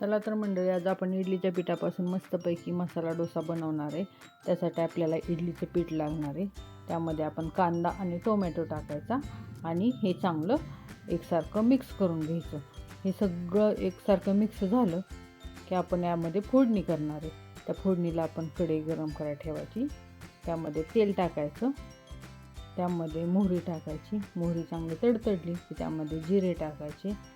चला तर मंडळी आज आपण इडलीच्या पिठापासून मस्तपैकी मसाला डोसा बनवणार आहे. त्यासाठी आपल्याला इडलीचं पीठ लागणार आहे. त्यामध्ये आपण कांदा आणि टोमॅटो टाकायचा आणि हे चांगलं एकसारखं मिक्स करून घ्यायचं. हे सगळं एकसारखं मिक्स झालं की आपण यामध्ये फोडणी करणार आहे. त्या फोडणीला आपण कढई गरम करायला ठेवायची. त्यामध्ये तेल टाकायचं. त्यामध्ये मोहरी टाकायची. मोहरी चांगली तडतडली की त्यामध्ये जिरे टाकायचे.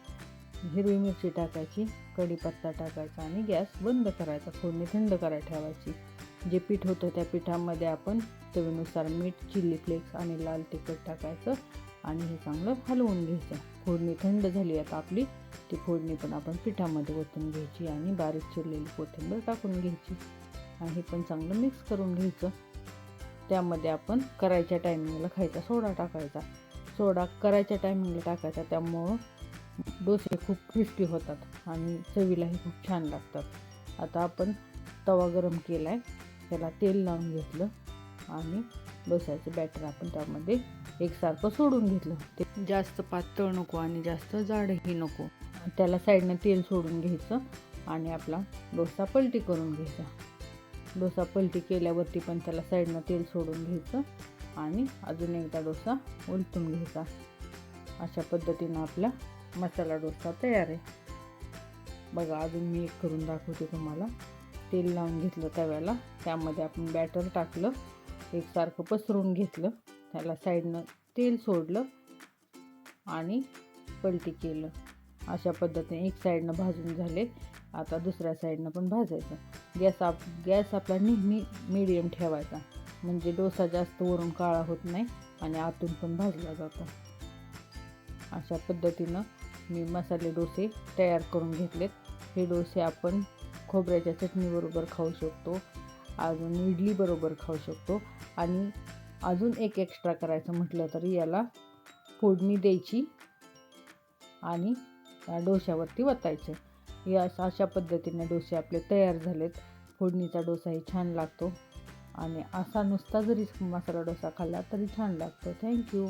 हिरवी मिरची टाकायची कढीपत्ता टाकायचा आणि गॅस बंद करायचा फोडणी थंड करायला ठेवायची. जे पीठ होतं त्या पिठामध्ये आपण चवीनुसार मीठ चिल्ली फ्लेक्स आणि लाल तिखट टाकायचं आणि हे चांगलं हलवून घ्यायचं. फोडणी थंड झाली आता आपली ती फोडणी पण आपण पिठामध्ये ओतून घ्यायची आणि बारीक चिरलेली कोथिंबीर टाकून घ्यायची. आणि हे पण चांगलं मिक्स करून घ्यायचं. त्यामध्ये आपण करायच्या टायमिंगला खायचा सोडा टाकायचा. सोडा करायच्या टायमिंगला टाकायचा त्यामुळं डोसे खूप क्रिस्पी होतात आणि चवीलाही खूप छान लागतात. आता आपण तवा गरम केला आहे त्याला तेल लावून घेतलं आणि डोस्याचं बॅटर आपण त्यामध्ये एकसारखं सोडून घेतलं. ते जास्त पातळ नको आणि जास्त जाडही नको. त्याला साईडनं तेल सोडून घ्यायचं आणि आपला डोसा पलटी करून घ्यायचा. डोसा पलटी केल्यावरती पण त्याला साईडनं तेल सोडून घ्यायचं आणि अजून एकदा डोसा उलटून घ्यायचा. अशा पद्धतीनं आपला मसाला डोसा तयार आहे. बघा अजून मी एक करून दाखवते तुम्हाला. तेल लावून घेतलं तव्याला. त्यामध्ये आपण बॅटर टाकलं. एकसारखं पसरून घेतलं. त्याला साईडनं तेल सोडलं आणि पलटी केलं. अशा पद्धतीने एक साईडनं भाजून झाले. आता दुसऱ्या साईडनं पण भाजायचं. गॅस आप गॅस आपला नेहमी मिडियम ठेवायचा. म्हणजे डोसा जास्त वरून काळा होत नाही आणि आतून पण भाजला जातो. अशा पद्धतीनं मी मसाले डोसे तयार करून घेतलेत. हे डोसे आपण खोबऱ्याच्या चटणीबरोबर खाऊ शकतो अजून इडलीबरोबर खाऊ शकतो आणि अजून एक एक्स्ट्रा करायचं म्हटलं तर याला फोडणी द्यायची आणि या डोश्यावरती वतायचं. या अशा पद्धतीने डोसे आपले तयार झालेत. फोडणीचा डोसाही छान लागतो आणि असा नुसता जरी मसाला डोसा खाल्ला तरी छान लागतो. थँक्यू